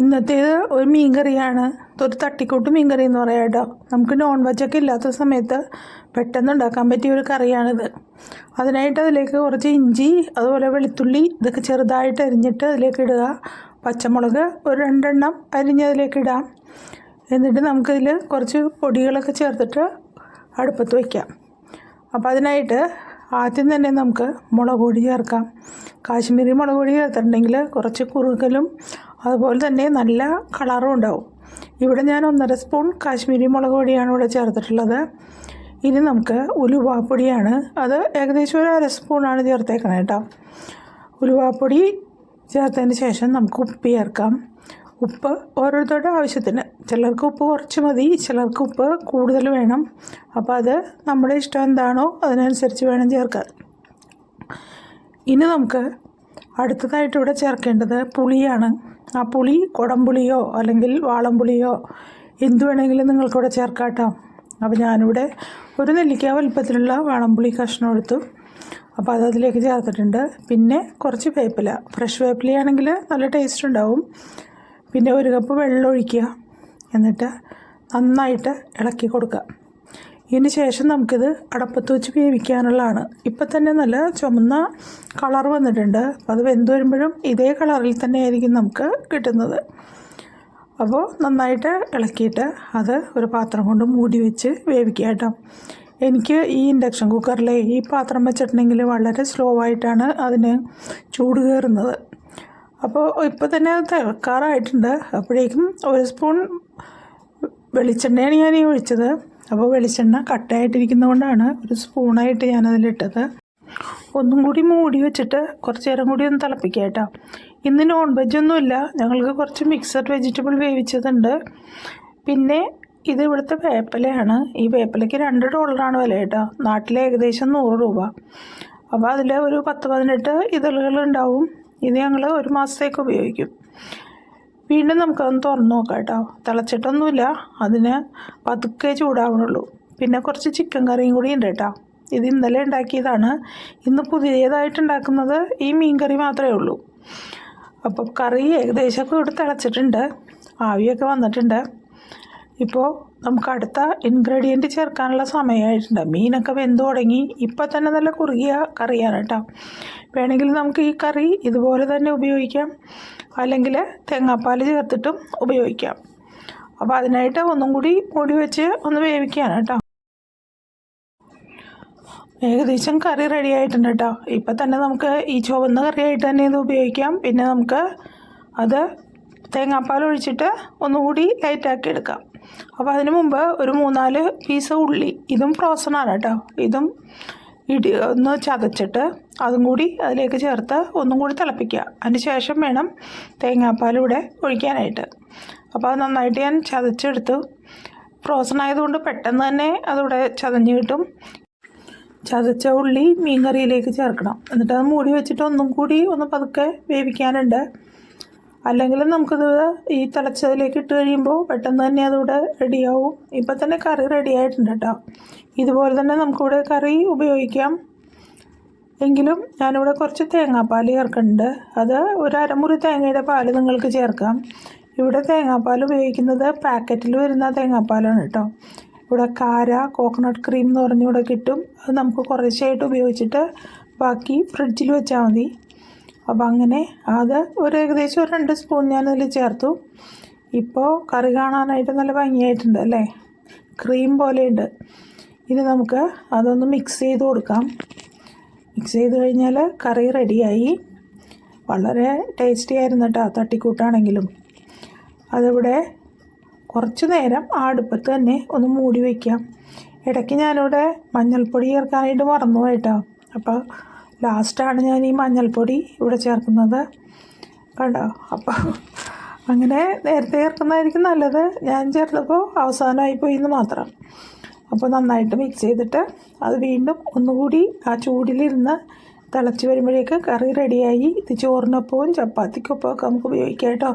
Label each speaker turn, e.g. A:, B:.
A: ഇന്നത്തേത് ഒരു മീൻ കറിയാണ് ഒരു തട്ടിക്കൂട്ട് മീൻ കറി എന്ന് പറയാം കേട്ടോ. നമുക്ക് നോൺ വെജൊക്കെ ഇല്ലാത്ത സമയത്ത് പെട്ടെന്ന് ഉണ്ടാക്കാൻ പറ്റിയ ഒരു കറിയാണിത്. അതിനായിട്ട് അതിലേക്ക് കുറച്ച് ഇഞ്ചി അതുപോലെ വെളുത്തുള്ളി ഇതൊക്കെ ചെറുതായിട്ട് അരിഞ്ഞിട്ട് അതിലേക്ക് ഇടുക. പച്ചമുളക് ഒരു രണ്ടെണ്ണം അരിഞ്ഞ് അതിലേക്ക് ഇടാം. എന്നിട്ട് നമുക്കിതിൽ കുറച്ച് പൊടികളൊക്കെ ചേർത്തിട്ട് അടുപ്പത്ത് വയ്ക്കാം അപ്പോൾ അതിനായിട്ട് ആദ്യം തന്നെ നമുക്ക് മുളക് പൊടി ചേർക്കാം. കാശ്മീരി മുളക് പൊടി ചേർത്തിട്ടുണ്ടെങ്കിൽ കുറച്ച് കുറുകലും അതുപോലെ തന്നെ നല്ല കളറും ഉണ്ടാവും. ഇവിടെ ഞാൻ ഒന്നര സ്പൂൺ കാശ്മീരി മുളക് പൊടിയാണ് ഇവിടെ ചേർത്തിട്ടുള്ളത്. ഇനി നമുക്ക് ഉലുവാപ്പൊടിയാണ്. അത് ഏകദേശം ഒരു അര സ്പൂണാണ് ചേർത്തേക്കണേ കേട്ടോ. ഉലുവാപ്പൊടി ചേർത്തതിന് ശേഷം നമുക്ക് ഉപ്പ് ചേർക്കാം. ഉപ്പ് ഓരോരുത്തരുടെ ആവശ്യത്തിന്. ചിലർക്ക് ഉപ്പ് കുറച്ച് മതി ചിലർക്ക് ഉപ്പ് കൂടുതൽ വേണം. അപ്പോൾ അത് നമ്മുടെ ഇഷ്ടം എന്താണോ അതിനനുസരിച്ച് വേണം ചേർക്കാൻ. ഇനി നമുക്ക് അടുത്തതായിട്ട് ഇവിടെ ചേർക്കേണ്ടത് പുളിയാണ്. ആ പുളി കുടംപുളിയോ അല്ലെങ്കിൽ വാളംപുളിയോ എന്ത് വേണമെങ്കിലും നിങ്ങൾക്കിവിടെ ചേർക്കാം കേട്ടോ അപ്പോൾ ഞാനിവിടെ ഒരു നെല്ലിക്ക വലുപ്പത്തിലുള്ള വാളംപുളി കഷ്ണം എടുത്തു. അപ്പോൾ അത് അതിലേക്ക് ചേർത്തിട്ടുണ്ട്. പിന്നെ കുറച്ച് വേപ്പില. ഫ്രഷ് വേപ്പിലയാണെങ്കിൽ നല്ല ടേസ്റ്റ് ഉണ്ടാവും. പിന്നെ ഒരു കപ്പ് വെള്ളം ഒഴിക്കുക എന്നിട്ട് നന്നായിട്ട് ഇളക്കി കൊടുക്കുക. ഇതിന് ശേഷം നമുക്കിത് അടപ്പത്ത് വെച്ച് വേവിക്കാനുള്ളതാണ്. ഇപ്പം തന്നെ നല്ല ചുമന്ന കളർ വന്നിട്ടുണ്ട്. അപ്പോൾ അത് വെന്ത് വരുമ്പോഴും ഇതേ കളറിൽ തന്നെ ആയിരിക്കും നമുക്ക് കിട്ടുന്നത്. അപ്പോൾ നന്നായിട്ട് ഇളക്കിയിട്ട് അത് ഒരു പാത്രം കൊണ്ട് മൂടി വെച്ച് വേവിക്കുക കേട്ടോ. എനിക്ക് ഈ ഇൻഡക്ഷൻ കുക്കറിലെ ഈ പാത്രം വെച്ചിട്ടുണ്ടെങ്കിൽ വളരെ സ്ലോ ആയിട്ടാണ് അതിന് ചൂട് കയറുന്നത്. അപ്പോൾ ഇപ്പോൾ തന്നെ അത് തിളക്കാറായിട്ടുണ്ട്. അപ്പോഴേക്കും ഒരു സ്പൂൺ വെളിച്ചെണ്ണയാണ് ഞാൻ ഈ ഒഴിച്ചത്. അപ്പോൾ വെളിച്ചെണ്ണ കട്ടയായിട്ടിരിക്കുന്നതുകൊണ്ടാണ് ഒരു സ്പൂണായിട്ട് ഞാനതിലിട്ടത്. ഒന്നും കൂടി മൂടി വെച്ചിട്ട് കുറച്ച് നേരം കൂടി ഒന്ന് തിളപ്പിക്കുക കേട്ടോ. ഇന്ന് നോൺ വെജ് ഒന്നുമില്ല ഞങ്ങൾക്ക് കുറച്ച് മിക്സഡ് വെജിറ്റബിൾ വേവിച്ചതുണ്ട്. പിന്നെ ഇത് ഇവിടുത്തെ വേപ്പലയാണ്. ഈ വേപ്പലയ്ക്ക് രണ്ട് ഡോളറാണ് വില കേട്ടോ. നാട്ടിൽ ഏകദേശം നൂറ് രൂപ. അപ്പോൾ അതിൽ ഒരു പത്ത് പതിനെട്ട് ഇതളുകൾ ഉണ്ടാവും. ഇത് ഞങ്ങൾ ഒരു മാസത്തേക്ക് ഉപയോഗിക്കും. വീണ്ടും നമുക്കതൊന്ന് തുറന്ന് നോക്കാം കേട്ടോ. തിളച്ചിട്ടൊന്നുമില്ല. അതിന് പതുക്കെ ചൂടാവണുള്ളൂ. പിന്നെ കുറച്ച് ചിക്കൻ കറിയും കൂടി ഉണ്ട് കേട്ടോ. ഇത് ഇന്നലെ ഉണ്ടാക്കിയതാണ്. ഇന്ന് പുതിയതായിട്ട് ഉണ്ടാക്കുന്നത് ഈ മീൻ കറി മാത്രമേ ഉള്ളൂ. അപ്പോൾ കറി ഏകദേശമൊക്കെ ഇവിടെ തിളച്ചിട്ടുണ്ട്. ആവിയൊക്കെ വന്നിട്ടുണ്ട്. ഇപ്പോൾ നമുക്ക് അടുത്ത ഇൻഗ്രീഡിയന്റ് ചേർക്കാനുള്ള സമയമായിട്ടുണ്ട്. മീനൊക്കെ വെന്ത് തുടങ്ങി. ഇപ്പം തന്നെ നല്ല കുറുകിയ കറിയാണ് കേട്ടോ. വേണമെങ്കിൽ നമുക്ക് ഈ കറി ഇതുപോലെ തന്നെ ഉപയോഗിക്കാം. അല്ലെങ്കിൽ തേങ്ങാപ്പാൽ ചേർത്തിട്ടും ഉപയോഗിക്കാം. അപ്പോൾ അതിനായിട്ട് ഒന്നും കൂടി മൂടി വെച്ച് ഒന്ന് വേവിക്കുകയാണ് കേട്ടോ. ഏകദേശം കറി റെഡി ആയിട്ടുണ്ട് കേട്ടോ. ഇപ്പം തന്നെ നമുക്ക് ഈ ചുവന്ന കറിയായിട്ട് തന്നെ ഇത് ഉപയോഗിക്കാം. പിന്നെ നമുക്ക് അത് തേങ്ങാപ്പാൽ ഒഴിച്ചിട്ട് ഒന്നുകൂടി ലൈറ്റാക്കി എടുക്കാം. അപ്പോൾ അതിന് മുമ്പ് ഒരു മൂന്നാൽ പീസ് ഉള്ളി. ഇതും ഫ്രോസൺ ആണ് കേട്ടോ. ഇതും ഇടി ഒന്ന് ചതച്ചിട്ട് അതും കൂടി അതിലേക്ക് ചേർത്ത് ഒന്നും കൂടി തിളപ്പിക്കുക. അതിന് ശേഷം വേണം തേങ്ങാപ്പാലൂടെ ഒഴിക്കാനായിട്ട്. അപ്പോൾ അത് നന്നായിട്ട് ഞാൻ ചതച്ചെടുത്ത്. ഫ്രോസൺ ആയതുകൊണ്ട് പെട്ടെന്ന് തന്നെ അതിവിടെ ചതഞ്ഞ് കിട്ടും. ചതച്ച ഉള്ളി മീൻ കറിയിലേക്ക് ചേർക്കണം. എന്നിട്ട് അത് മൂടി വെച്ചിട്ട് ഒന്നും കൂടി ഒന്ന് പതുക്കെ വേവിക്കാനുണ്ട്. അല്ലെങ്കിൽ നമുക്കിത് ഈ തിളച്ചതിലേക്ക് ഇട്ട് കഴിയുമ്പോൾ പെട്ടെന്ന് തന്നെ അതിവിടെ റെഡിയാവും ഇപ്പം തന്നെ കറി റെഡിയായിട്ടുണ്ട് കേട്ടോ ഇതുപോലെ തന്നെ നമുക്കിവിടെ കറി ഉപയോഗിക്കാം. എങ്കിലും ഞാനിവിടെ കുറച്ച് തേങ്ങാപ്പാൽ ചേർക്കുന്നുണ്ട്. അത് ഒരു അരമുറി തേങ്ങയുടെ പാൽ നിങ്ങൾക്ക് ചേർക്കാം. ഇവിടെ തേങ്ങാപ്പാൽ ഉപയോഗിക്കുന്നത് പാക്കറ്റിൽ വരുന്ന തേങ്ങാപ്പാലാണ് കേട്ടോ ഇവിടെ കാര കോക്കനട്ട് ക്രീം എന്ന് പറഞ്ഞിവിടെ കിട്ടും. അത് നമുക്ക് കുറേശ്ശായിട്ട് ഉപയോഗിച്ചിട്ട് ബാക്കി ഫ്രിഡ്ജിൽ വെച്ചാൽ മതി. അപ്പോൾ അങ്ങനെ അത് ഒരു ഏകദേശം ഒരു രണ്ട് സ്പൂൺ ഞാനതിൽ ചേർത്തു. ഇപ്പോൾ കറി കാണാനായിട്ട് നല്ല ഭംഗിയായിട്ടുണ്ട് അല്ലേ? ക്രീം പോലെയുണ്ട്. ഇനി നമുക്ക് അതൊന്ന് മിക്സ് ചെയ്ത് കൊടുക്കാം. മിക്സ് ചെയ്ത് കഴിഞ്ഞാൽ കറി റെഡിയായി വളരെ ടേസ്റ്റി ആയിരുന്നു കേട്ടോ തട്ടിക്കൂട്ടാണെങ്കിലും. അതിവിടെ കുറച്ച് നേരം ആ അടുപ്പത്ത് തന്നെ ഒന്ന് മൂടി വയ്ക്കാം ഇടയ്ക്ക് ഞാനിവിടെ മഞ്ഞൾപ്പൊടി ചേർക്കാനായിട്ട് മറന്നു കേട്ടോ അപ്പോൾ ലാസ്റ്റാണ് ഞാൻ ഈ മഞ്ഞൾപ്പൊടി ഇവിടെ ചേർക്കുന്നത്. കണ്ടോ? അപ്പോൾ അങ്ങനെ നേരത്തെ ചേർക്കുന്നതായിരിക്കും നല്ലത്. ഞാൻ ചേർത്തപ്പോൾ അവസാനമായി പോയി എന്ന് മാത്രം. അപ്പോൾ നന്നായിട്ട് മിക്സ് ചെയ്തിട്ട് അത് വീണ്ടും ഒന്നുകൂടി ആ ചൂടിലിരുന്ന് തിളച്ച് വരുമ്പോഴേക്ക് കറി റെഡിയായി ഇത് ചോറിനൊപ്പവും ചപ്പാത്തിക്കൊപ്പമൊക്കെ നമുക്ക് ഉപയോഗിക്കാം കേട്ടോ.